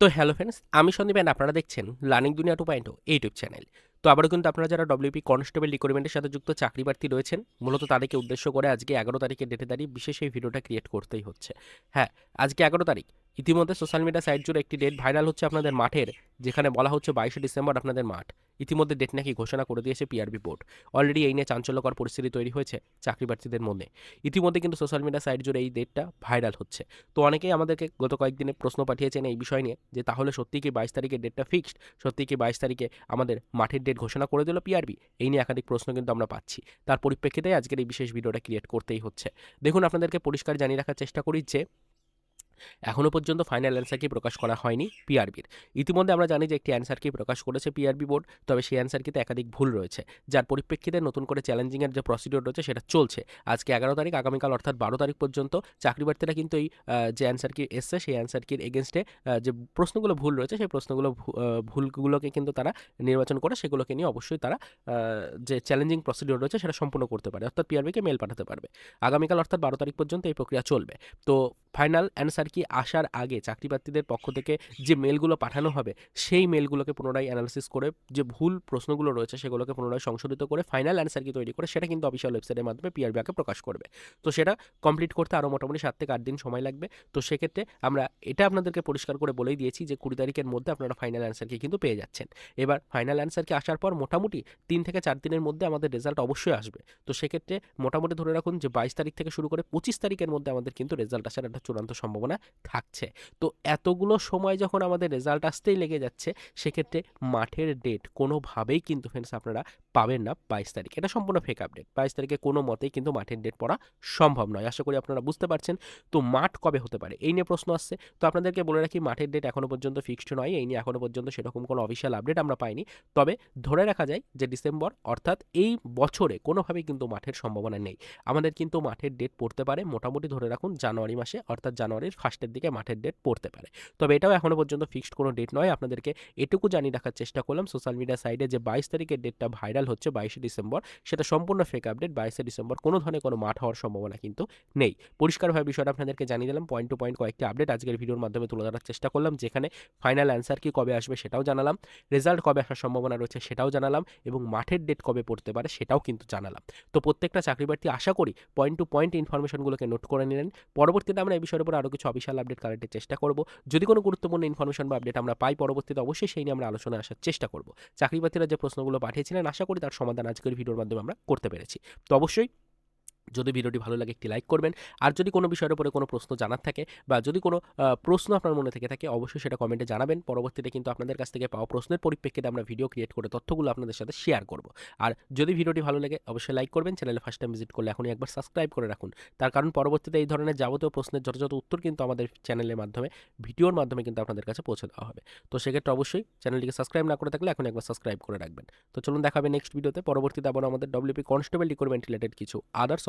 তো hello friends, আমি Sandeep and আপনারা দেখছেন লার্নিং দুনিয়া টু পয়েন্ট ইউটিউব চ্যানেল। তো আবারও কিন্তু আপনারা যারা ডব্লিউপি কনস্টেবল রিক্রুটমেন্টের সাথে যুক্ত চাকরি প্রার্থী রয়েছেন, মূলত তাদেরকে উদ্দেশ্য করে আজকে এগারো তারিখের ডেটে দাঁড়িয়ে বিশেষ এই ভিডিওটা ক্রিয়েট করতেই হচ্ছে। হ্যাঁ আজকে এগারো তারিখ ইতিমধ্যে সোশ্যাল মিডিয়া সাইট জুড়ে একটি ডেট ভাইরাল হচ্ছে আপনাদের মাঠের, যেখানে বলা হচ্ছে বাইশে ডিসেম্বর আপনাদের মাঠ। ইতিমধ্যে ডেট নাকি ঘোষণা করে দিয়েছে পিআরবি বোর্ড অলরেডি এই নিয়ে চাঞ্চল্যকর পরিস্থিতি তৈরি হয়েছে চাকরি প্রার্থীদের মধ্যে। ইতিমধ্যে কিন্তু সোশ্যাল মিডিয়া সাইট জুড়ে এই ডেটটা ভাইরাল হচ্ছে। তো অনেকেই আমাদেরকে গত কয়েকদিনে প্রশ্ন পাঠিয়েছেন এই বিষয় নিয়ে, যে তাহলে সত্যি কি বাইশ তারিখের ডেটটা ফিক্সড সত্যি কি বাইশ তারিখে আমাদের মাঠের ডেট ঘোষণা করে দিল পিআরবি এই নিয়ে একাধিক প্রশ্ন কিন্তু আমরা পাচ্ছি। তার পরিপ্রেক্ষিতে আজকের এই বিশেষ ভিডিওটা ক্রিয়েট করতেই হচ্ছে। দেখুন, আপনাদেরকে পরিষ্কার জানিয়ে রাখার চেষ্টা করি যে এখনও পর্যন্ত ফাইনাল অ্যান্সার কি প্রকাশ করা হয়নি? পিআরবির ইতিমধ্যে আমরা জানি যে একটি অ্যান্সার কি প্রকাশ করেছে পিআরবি বোর্ড তবে সেই অ্যান্সার কিতে একাধিক ভুল রয়েছে। যার পরিপ্রেক্ষিতে নতুন করে চ্যালেঞ্জিংয়ের যে প্রসিডিওর রয়েছে সেটা চলছে। আজকে এগারো তারিখ, আগামীকাল অর্থাৎ বারো তারিখ পর্যন্ত চাকরি প্রার্থীরা কিন্তু এই যে অ্যান্সার কি এসছে, সেই অ্যান্সার কির এগেনস্টে যে প্রশ্নগুলো ভুল রয়েছে, সেই প্রশ্নগুলো ভুলগুলোকে কিন্তু তারা নির্বাচন করে, সেগুলোকে নিয়ে অবশ্যই তারা যে চ্যালেঞ্জিং প্রসিডিওর রয়েছে সেটা সম্পূর্ণ করতে পারে। অর্থাৎ পিআরবিকে মেল পাঠাতে পারবে। আগামীকাল অর্থাৎ বারো তারিখ পর্যন্ত এই প্রক্রিয়া চলবে। তো ফাইনাল অ্যান্সার কি আসার আগে চাকরি প্রার্থীদের পক্ষ থেকে যে মেলগুলো পাঠানো হবে, সেই মেলগুলোকে পুনরায় অ্যানালিসিস করে যে ভুল প্রশ্নগুলো রয়েছে সেগুলোকে পুনরায় সংশোধিত করে ফাইনাল অ্যান্সার কি তৈরি করে সেটা কিন্তু অফিসিয়াল ওয়েবসাইটের মাধ্যমে পিআরবিআকে প্রকাশ করবে। তো সেটা কমপ্লিট করতে আরও মোটামুটি সাত থেকে আট দিন সময় লাগবে। তো সেক্ষেত্রে আমরা এটা আপনাদেরকে পরিষ্কার করে বলেই দিয়েছি যে কুড়ি তারিখের মধ্যে আপনারা ফাইনাল অ্যান্সার কি কিন্তু পেয়ে যাচ্ছেন। এবার ফাইনাল অ্যান্সার কি আসার পর মোটামুটি তিন থেকে চার দিনের মধ্যে আমাদের রেজাল্ট অবশ্যই আসবে। তো সেক্ষেত্রে মোটামুটি ধরে রাখুন যে বাইশ তারিখ থেকে শুরু করে পঁচিশ তারিখের মধ্যে আমাদের কিন্তু রেজাল্ট আসার চূড়ান্ত সম্ভাবনা থাকছে। তো এতগুলো সময় যখন আমাদের রেজাল্ট আসতেই লেগে যাচ্ছে, সেক্ষেত্রে মাঠের ডেট কোনোভাবেই কিন্তু ফ্রেন্ডস আপনারা পাবেন না বাইশ তারিখ। এটা সম্পূর্ণ ফেক আপডেট বাইশ তারিখে কোনো মতেই কিন্তু মাঠের ডেট পড়া সম্ভব নয়। আশা করি আপনারা বুঝতে পারছেন। তো মাঠ কবে হতে পারে? এই নিয়ে প্রশ্ন আসছে। তো আপনাদেরকে বলে রাখি, মাঠের ডেট এখনও পর্যন্ত ফিক্সড নয়। এই নিয়ে এখনও পর্যন্ত সেরকম কোনো অফিসিয়াল আপডেট আমরা পাইনি। তবে ধরে রাখা যায় যে ডিসেম্বর, অর্থাৎ এই বছরে কোনোভাবেই কিন্তু মাঠের সম্ভাবনা নেই। আমাদের কিন্তু মাঠের ডেট পড়তে পারে। মোটামুটি ধরে রাখুন, জানুয়ারি মাসে অর্থাৎ জানুয়ারির ফার্স্টের দিকে মাঠের ডেট পড়তে পারে। তবে এটাও এখনও পর্যন্ত ফিক্সড কোনো ডেট নয়। আপনাদেরকে এটুকু জানিয়ে রাখার চেষ্টা করলাম। সোশ্যাল মিডিয়া সাইডে যে বাইশ তারিখের ডেটটা ভাইরাল হচ্ছে বাইশে ডিসেম্বর, সেটা সম্পূর্ণ ফেক আপডেট বাইশে ডিসেম্বর কোনো ধরনের কোনো মাঠ হওয়ার সম্ভাবনা কিন্তু নেই। পরিষ্কারভাবে বিষয়টা আপনাদেরকে জানিয়ে দিলাম। পয়েন্ট টু পয়েন্ট কয়েকটি আপডেট আজকের ভিডিওর মাধ্যমে তুলে ধরার চেষ্টা করলাম। যেখানে ফাইনাল অ্যান্সার কি কবে আসবে সেটাও জানালাম। রেজাল্ট কবে আসার সম্ভাবনা রয়েছে সেটাও জানালাম এবং মাঠের ডেট কবে পড়তে পারে সেটাও কিন্তু জানালাম। তো প্রত্যেকটা চাকরি প্রার্থী আশা করি পয়েন্ট টু পয়েন্ট ইনফরমেশনগুলোকে নোট করে নিলেন। পরবর্তীতে আমরা এই বিষয়ের উপর আরও কিছু অফিসিয়াল আপডেট কালেক্টের চেষ্টা করব। যদি কোনো গুরুত্বপূর্ণ ইনফরমেশন বা আপডেট আমরা পাই, পরবর্তীতে অবশ্যই সেই নিয়ে আমরা আলোচনায় আসার চেষ্টা করব। চাকরিপ্রার্থীরা যে প্রশ্নগুলো পাঠিয়েছিলেন, আশা করি তার সমাধান আজকের ভিডিওর মাধ্যমে আমরা করতে পেরেছি। তো অবশ্যই যদি ভিডিওটি ভালো লাগে একটি লাইক করবেন। আর যদি কোনো বিষয়ের উপরে কোনো প্রশ্ন জানার থাকে বা যদি কোনো প্রশ্ন আপনার মনে থেকে থাকে, অবশ্যই সেটা কমেন্টে জানাবেন। পরবর্তীতে কিন্তু আপনাদের কাছ থেকে পাওয়া প্রশ্নের পরিপ্রেক্ষিতে আমরা ভিডিও ক্রিয়েট করে তথ্যগুলো আপনাদের সাথে শেয়ার করব। আর যদি ভিডিওটি ভালো লাগে, অবশ্যই লাইক করবেন। চ্যানেলে ফার্স্ট টাইম ভিজিট করলে এখনই একবার সাবস্ক্রাইব করে রাখুন। তার কারণ পরবর্তীতে এই ধরনের যাবতীয় প্রশ্নের যথাযথ উত্তর কিন্তু আমাদের চ্যানেলের মাধ্যমে, ভিডিওর মাধ্যমে কিন্তু আপনাদের কাছে পৌঁছে দেওয়া হবে। তো সেক্ষেত্রে অবশ্যই চ্যানেলটিকে সাবস্ক্রাইব না করে থাকলে এখন একবার সাবস্ক্রাইব করে রাখবেন। তো চলুন দেখাবে নেক্সট ভিডিওতে পরবর্তীতে আবার আমাদের ডব্লিউপি কনস্টেবল রিক্রুটমেন্ট রিলেটেড কিছু আদার্স